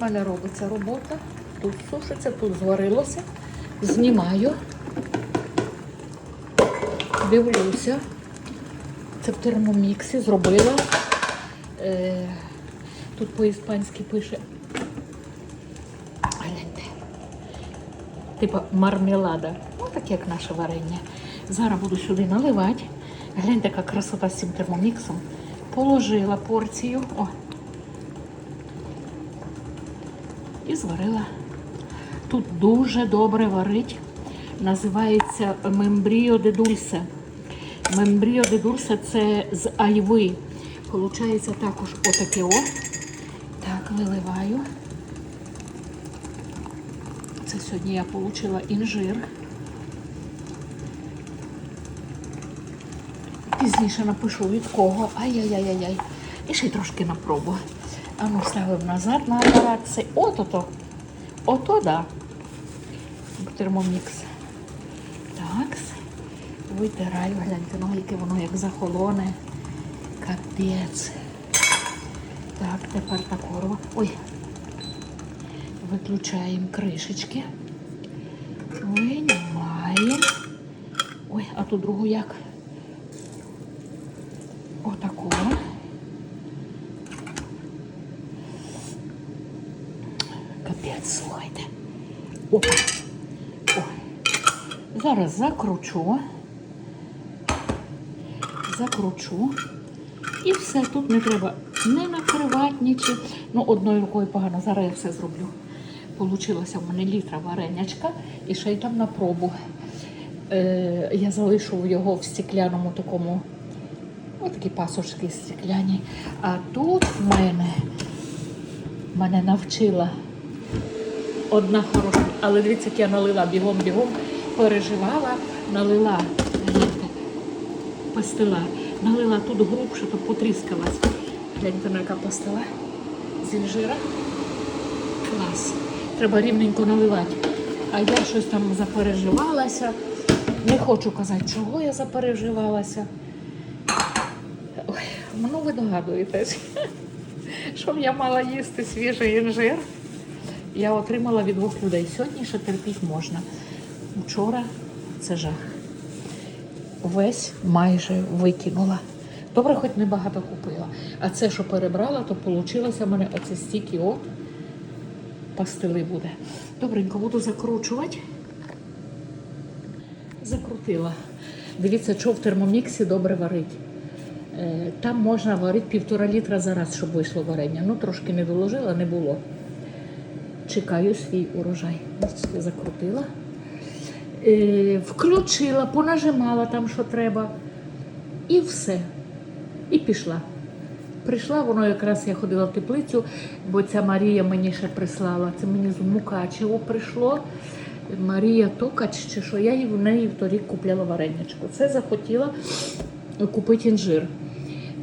в мене робиться робота. Тут сушиться, тут зварилося. Знімаю. Дивлюся. Це в термоміксі зробила. Е, тут по-іспанськи пише. Гляньте. Типа мармелада. Ну, так як наше варення. Зараз буду сюди наливати. Гляньте, яка красота з цим термоміксом. Положила порцію. О. І зварила. Тут дуже добре варить. Називається мембріо де дульсе. Мембріо де дульсе це з айви. Получається також отаке о. Так, виливаю. Це сьогодні я отримала інжир. Пізніше напишу від кого. Ай-яй-яй-яй. І ще трошки на пробу. А ну ставимо назад на апарат. Це ото-то. Ото, да. Термомікс. Так. Витираю, гляньте, ну яке воно як захолоне. Капець. Так, тепер тако. Ой. Виключаємо кришечки. Виймаємо. Ой, а ту другу як? Капець, слухайте. Опа. О. Зараз закручу. Закручу. І все, тут не треба не накривати нічим. Ну, одною рукою погано. Зараз я все зроблю. Получилося в мене літра варенячка і ще й там на пробу. Е, я залишу його в стекляному такому, ось такі пасочки стекляні. А тут в мене мене навчила одна хороша, але дивіться, як я налила бігом-бігом, переживала, налила, гляньте, пастила, налила тут грубше, то потріскалась. Гляньте, на яка пастила з інжира. Клас. Треба рівненько наливати. А я щось там запереживалася. Не хочу казати, чого я запереживалася. Ой, ну ви догадуєтесь, що я мала їсти свіжий інжир. Я отримала від двох людей. Сьогодні ще терпіти можна. Вчора це жах. Весь майже викинула. Добре, хоч небагато купила. А це, що перебрала, то вийшло в мене оце стільки от пастили буде. Добренько буду закручувати. Закрутила. Дивіться, що в термоміксі добре варить. Е, Там можна варити півтора літра за раз, щоб вийшло варення. Ну, трошки не доложила, не було. Чекаю свій урожай. Закрутила. Е, Включила, понажимала там, що треба. І все. І пішла. Прийшла, воно якраз я ходила в теплицю, бо ця Марія мені ще прислала. Це мені з Мукачево прийшло. Марія Токач, чи що я в неї торік купляла вареничко. Це захотіла купити інжир.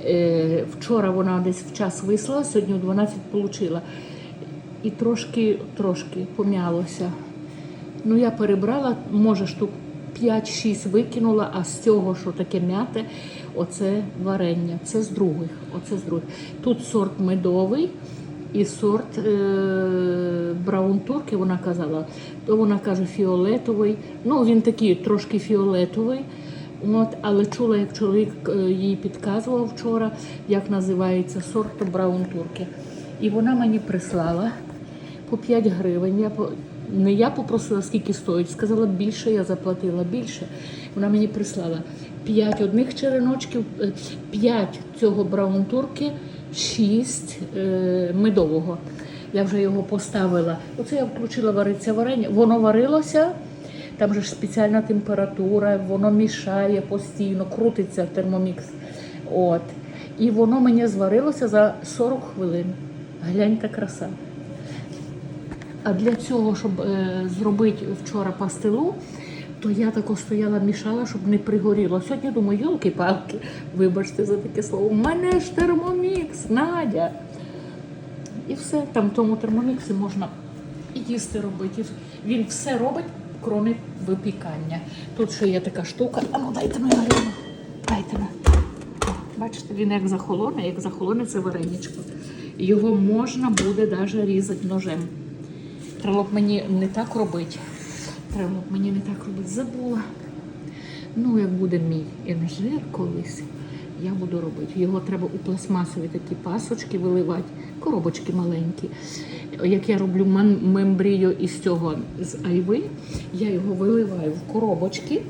Е, вчора вона десь в час вислала, сьогодні о 12 отримала. І трошки, трошки пом'ялося. Ну, я перебрала, може, штук 5-6 викинула, а з цього, що таке м'яте, оце варення. Це з других. Оце з других. Тут сорт медовий і сорт е- браун турки, вона казала. То вона каже фіолетовий. Ну, він такий трошки фіолетовий. От, але чула, як чоловік е, їй підказував вчора, як називається сорт браун турки. І вона мені прислала по 5 гривень. Я по... Не я попросила, скільки стоїть. Сказала, більше я заплатила більше. Вона мені прислала 5 одних череночків, 5 цього браунтурки, 6 е, медового. Я вже його поставила. Оце я включила вариться варення. Воно варилося, там же ж спеціальна температура, воно мішає постійно, крутиться термомікс. От. І воно мені зварилося за 40 хвилин. Гляньте краса. А для цього, щоб е, зробити вчора пастилу, то я тако стояла, мішала, щоб не пригоріло. Сьогодні думаю, йолки-палки, вибачте за таке слово. У мене ж термомікс, Надя. І все, там в тому термоміксі можна і їсти робити. Він все робить, крім випікання. Тут ще є така штука. А ну дайте мені Галину, дайте на. Бачите, він як захолоне, як захолоне це вареничко. Його можна буде навіть різати ножем. Треба б мені не так робити. Треба б мені не так робити. Забула. Ну, як буде мій інжир колись, я буду робити. Його треба у пластмасові такі пасочки виливати, коробочки маленькі. Як я роблю мембрію із цього з айви, я його виливаю в коробочки,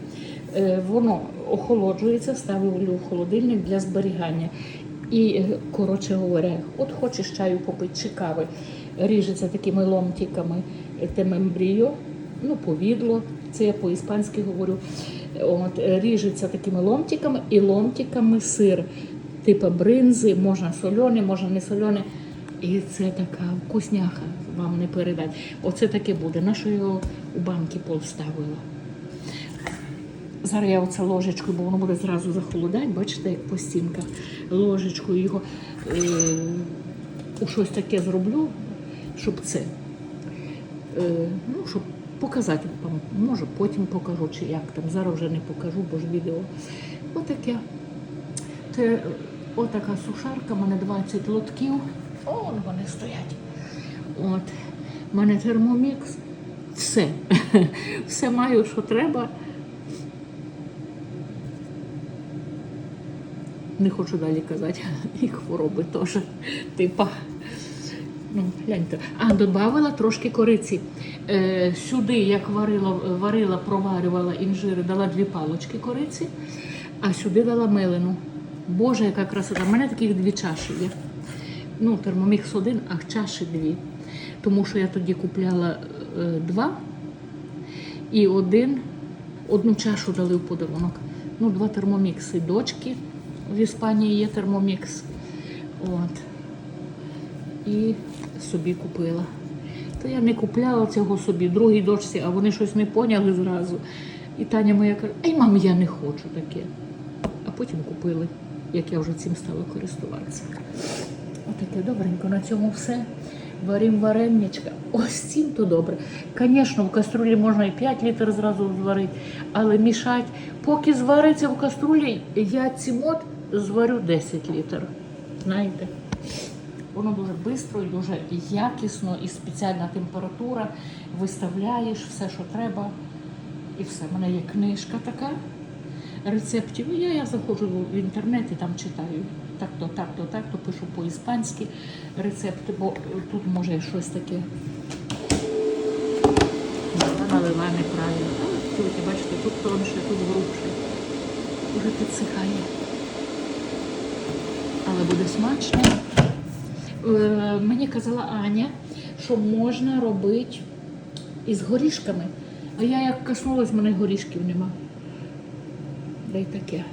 е, воно охолоджується, ставлю в холодильник для зберігання. І, е, коротше говоря, от хочеш чаю попити чи кави, ріжеться такими ломтиками е, те мембріо, ну, повідло, це я по-іспанськи говорю. От, е, ріжеться такими ломтиками і ломтиками сир. Типу бринзи, можна соляне, можна не соляне. І це така вкусняха, вам не передать. Оце таке буде. На що його у банки поставила. Зараз я оце ложечкою, бо воно буде зразу захолодати, бачите, як по стінках. Ложечкою його е, у щось таке зроблю, щоб це. Е, ну, щоб показати вам. Може, потім покажу, чи як там. Зараз вже не покажу, бо ж відео. Отаке. Це отака сушарка, в мене 20 лотків. О, вони стоять. От. У мене термомікс. Все. Все маю, що треба. Не хочу далі казати. І хвороби теж. Типа. Гляньте. А, додавала трошки кориці. Е, сюди, як варила, варила, проварювала інжири, дала дві палочки кориці, а сюди дала мелену. Боже, яка красота. У мене таких дві чаші є. Ну, термомікс один, а чаші дві. Тому що я тоді купляла е, два і один, одну чашу дали в подарунок. Ну, два термомікси дочки. В Іспанії є термомікс. От і собі купила. То я не купляла цього собі, другій дочці, а вони щось не поняли зразу. І Таня моя каже, ай, мам, я не хочу таке. А потім купили, як я вже цим стала користуватися. Отаке добренько, на цьому все. Варім вареннячка. Ось цим то добре. Звісно, в каструлі можна і 5 літрів зразу зварити, але мішати. Поки звариться в каструлі, я цімот зварю 10 літрів. Знаєте? Воно дуже швидко і дуже якісно, і спеціальна температура. Виставляєш все, що треба. І все. У мене є книжка така рецептів. Я, я заходжу в інтернет і там читаю. Так-то, так-то, так-то пишу по-іспанськи рецепти, бо тут може щось таке. Налила неправильно. Тут, бачите, тут тонше, тут грубше. Уже підсихає. Але буде смачно. Е, Мені казала Аня, що можна робити із горішками. А я як коснулась, в мене горішків нема. Да й таке.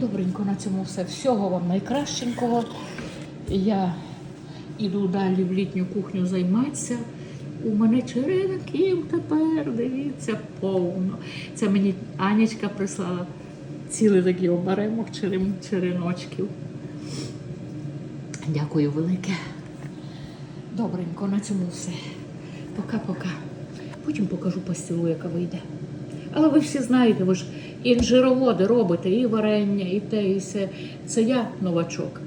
Добренько на цьому все. Всього вам найкращенького. Я іду далі в літню кухню займатися. У мене черенків тепер, дивіться, повно. Це мені Анічка прислала цілий такий оберемок черен- череночків. Дякую велике. Добренько, на цьому все. Пока-пока. Потім покажу пастилу, яка вийде. Але ви всі знаєте, ви ж інжироводи робите, і варення, і те, і все. Це я новачок.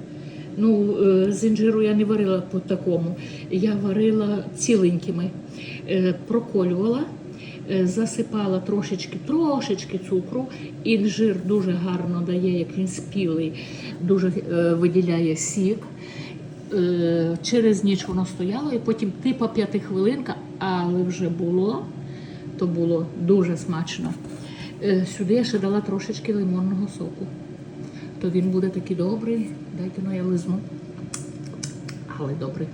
Ну, е, з інжиру я не варила по такому. Я варила ціленькими, Е, проколювала, засипала трошечки, трошечки цукру. Інжир дуже гарно дає, як він спілий, дуже е, виділяє сік. Е, Через ніч воно стояло, і потім типа п'ятихвилинка, але вже було, то було дуже смачно. Е, Сюди я ще дала трошечки лимонного соку. То він буде такий добрий. Дайте ну я лизну. Але добрий.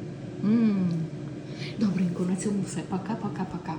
м Добренько, на цьому все. Пока-пока-пока.